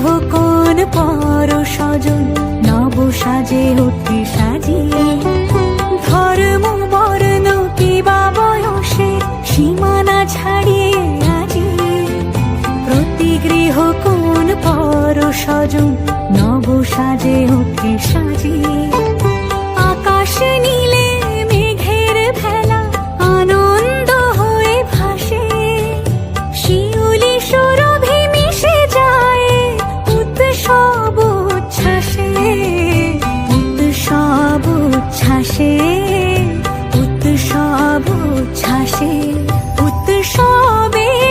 গৃহ কোন পর নব সাজে সাজিয়ে। ধর্ম বর্ণ কিবা বয়সে সীমানা ছাড়িয়ে আজি প্রতি গৃহ কোন পর স্বজন নব সাজে সাজিয়ে। আকাশ নীলে উৎসব উচ্ছ্বাসে উৎসবের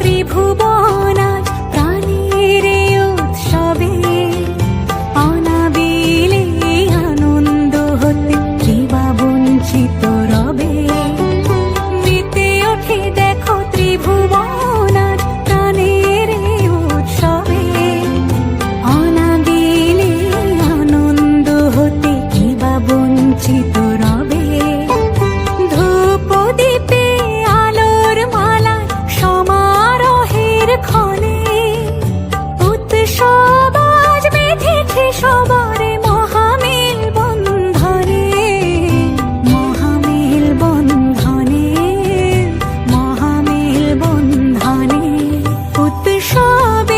ত্রিভুবন be